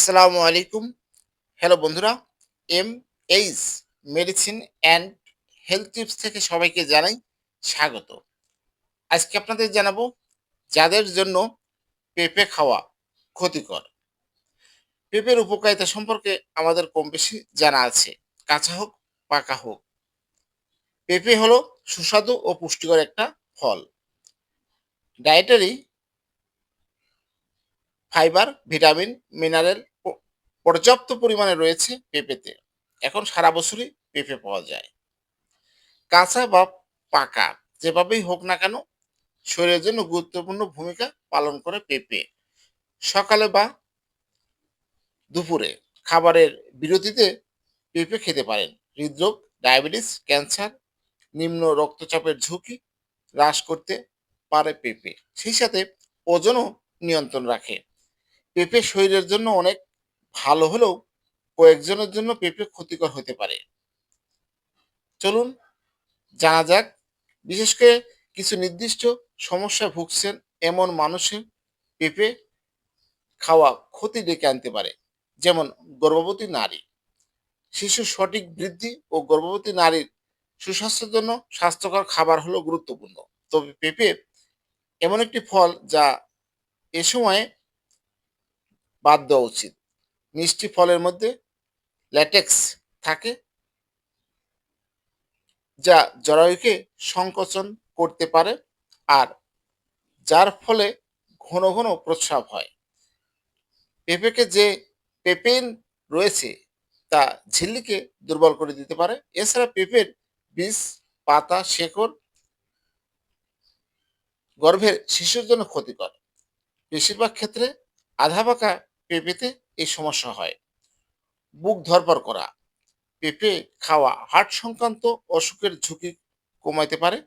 আসসালামু আলাইকুম। হ্যালো বন্ধুরা M H medicine and health tips থেকে সবাইকে জানাই স্বাগত। আজকে আপনাদের জানাব যাদের জন্য পেঁপে খাওয়া ক্ষতিকর। পেঁপের উপকারিতা সম্পর্কে আমাদের কম বেশি জানা আছে। কাঁচা হোক, পাকা হোক। পেঁপে হলো সুস্বাদু ও পুষ্টিকর একটা ফল। ডায়েটারি ফাইবার ভিটামিন মিনারেল পর্যাপ্ত পরিমাণে রয়েছে পেঁপেতে এখন সারা বছরই পেঁপে পাওয়া যায়। কাঁচা বা পাকা, যেভাবেই হোক না কেন, শরীরের জন্য গুরুত্বপূর্ণ ভূমিকা পালন করে পেঁপে। সকালে বা দুপুরে খাবারের বিরতিতে পেঁপে খেতে পারেন। হৃদরোগ, ডায়াবেটিস, ক্যান্সার, নিম্ন রক্তচাপের ঝুঁকি হ্রাস করতে পারে পেঁপে। সেই সাথে ওজনও নিয়ন্ত্রণ রাখে। পেঁপে শরীরের জন্য অনেক ভালো হলেও কয়েকজনের জন্য পেঁপে ক্ষতিকর হতে পারে। চলুন জানা যাক, বিশেষ করে কিছু নির্দিষ্ট সমস্যায় ভুগছেন এমন মানুষের পেঁপে খাওয়া ক্ষতি ডেকে আনতে পারে, যেমন গর্ভবতী নারী। শিশুর সঠিক বৃদ্ধি ও গর্ভবতী নারীর সুস্বাস্থ্যের জন্য স্বাস্থ্যকর খাবার হলো গুরুত্বপূর্ণ। তবে পেঁপে এমন একটি ফল যা এ সময়ে বাদ দেওয়া উচিত। মিষ্টি ফলের মধ্যে ল্যাটেক্স থাকে, যা জরায়ুকে সংকোচন করতে পারে আর যার ফলে ঘন ঘন প্রস্রাব হয়। পেঁপেকে যে পেপেন রয়েছে, তা ঝিল্লিকে দুর্বল করে দিতে পারে। এছাড়া পেঁপের বীজ, পাতা, শেকড় গর্ভের শিশুর জন্য ক্ষতিকর। বেশিরভাগ ক্ষেত্রে আধা পাকা পেঁপেতে এই সমস্যা হয়। বুক ধরপর করা। পেঁপে খাওয়া হার্ট সংক্রান্ত অসুখের ঝুঁকি কমাইতে পারে।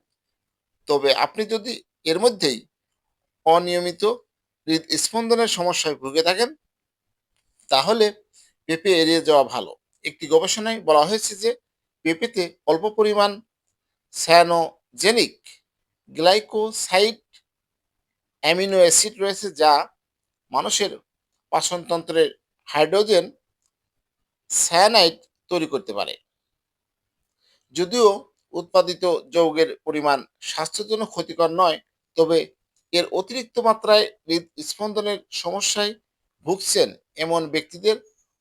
তবে আপনি যদি এর মধ্যেই অনিয়মিত হৃদস্পন্দনের সমস্যায় ভুগে থাকেন, তাহলে পেঁপে এড়িয়ে যাওয়া ভালো। একটি গবেষণায় বলা হয়েছে যে, পেঁপেতে অল্প পরিমাণ স্যানোজেনিক গ্লাইকোসাইড অ্যামিনো অ্যাসিড রয়েছে যা মানুষের পাচনতন্ত্রের হাইড্রোজেন সায়ানাইড তৈরি করতে পারে। যদিও উৎপাদিত যৌগের পরিমাণ স্বাস্থ্যের জন্য ক্ষতিকর নয়, তবে এর অতিরিক্ত মাত্রায় হৃদস্পন্দনের সমস্যায় ভুগছেন এমন ব্যক্তিদের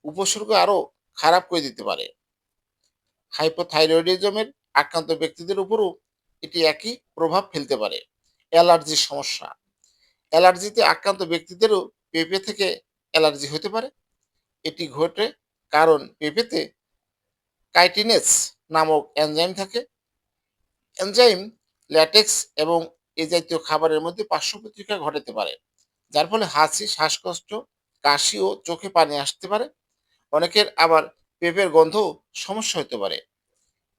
উপসর্গ আরও খারাপ করে দিতে পারে। হাইপোথাইরয়েডিজমের আক্রান্ত ব্যক্তিদের উপরও এটি একই প্রভাব ফেলতে পারে। অ্যালার্জির সমস্যা। অ্যালার্জিতে আক্রান্ত ব্যক্তিদেরও পেঁপে থেকে অ্যালার্জি হতে পারে। এটি ঘটে কারণ পেঁপেতে কাইটিনেস নামক এনজাইম থাকে। এনজাইম, ল্যাটেক্স এবং এই জাতীয় খাবারের মধ্যে পার্শ্ব প্রতিক্রিয়া ঘটাতে পারে, যার ফলে হাসি শ্বাসকষ্ট, কাশি ও চোখে পানি আসতে পারে। অনেকের আবার পেঁপের গন্ধ সমস্যা হতে পারে।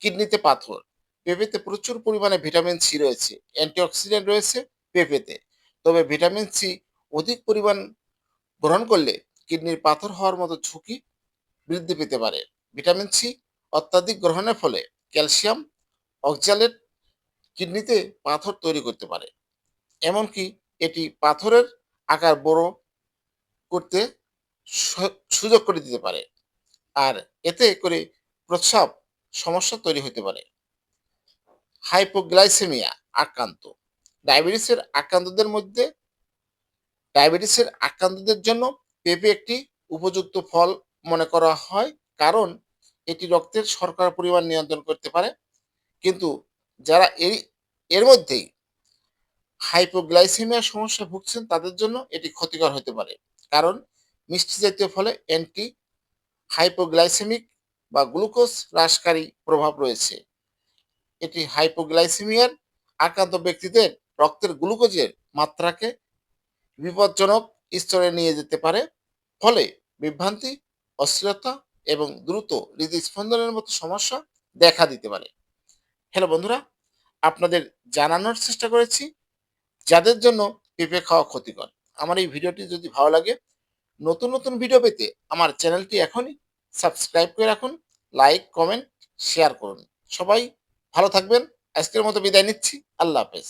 কিডনিতে পাথর, পেঁপেতে প্রচুর পরিমাণে ভিটামিন সি রয়েছে, অ্যান্টিঅক্সিডেন্ট রয়েছে পেঁপেতে, তবে ভিটামিন সি অধিক পরিমাণ গ্রহণ করলে কিডনির পাথর হওয়ার মতো ঝুঁকি বৃদ্ধি পেতে পারে। ভিটামিন সি অত্যাধিক গ্রহণের ফলে ক্যালসিয়াম অক্সালেট কিডনিতে পাথর তৈরি করতে পারে। এমনকি এটি পাথরের আকার বড় করতে সুযোগ করে দিতে পারে আর এতে করে প্রস্রাব সমস্যা তৈরি হতে পারে। হাইপোগ্লাইসেমিয়া আক্রান্ত। ডায়াবেটিসের আক্রান্তদের মধ্যে ডায়াবেটিসের আক্রান্তদের জন্য পেঁপে একটি উপযুক্ত ফল মনে করা হয়, কারণ এটি রক্তের শর্করা পরিমাণ নিয়ন্ত্রণ করতে পারে। কিন্তু যারা এই এর মধ্যেই হাইপোগ্লাইসেমিয়া সমস্যা ভুগছেন, তাদের জন্য এটি ক্ষতিকর হতে পারে। কারণ মিষ্টি জাতীয় ফলে অ্যান্টি হাইপোগ্লাইসেমিক বা গ্লুকোজ হ্রাসকারী প্রভাব রয়েছে। এটি হাইপোগ্লাইসেমিয়ার আক্রান্ত ব্যক্তিদের রক্তের গ্লুকোজের মাত্রাকে বিপজ্জনক স্তরে নিয়ে যেতে পারে। ফলে বিভ্রান্তি, অস্থিরতা এবং দ্রুত হৃদস্পন্দনের মতো সমস্যা দেখা দিতে পারে। হ্যালো বন্ধুরা, আপনাদের জানানোর চেষ্টা করেছি, যাদের জন্য পেঁপে খাওয়া ক্ষতিকর। আমার এই ভিডিওটি যদি ভালো লাগে, নতুন নতুন ভিডিও পেতে আমার চ্যানেলটি এখনই সাবস্ক্রাইব করে রাখুন, লাইক, কমেন্ট, শেয়ার করুন। সবাই ভালো থাকবেন। আজকের মতো বিদায় নিচ্ছি। আল্লাহ হাফেজ।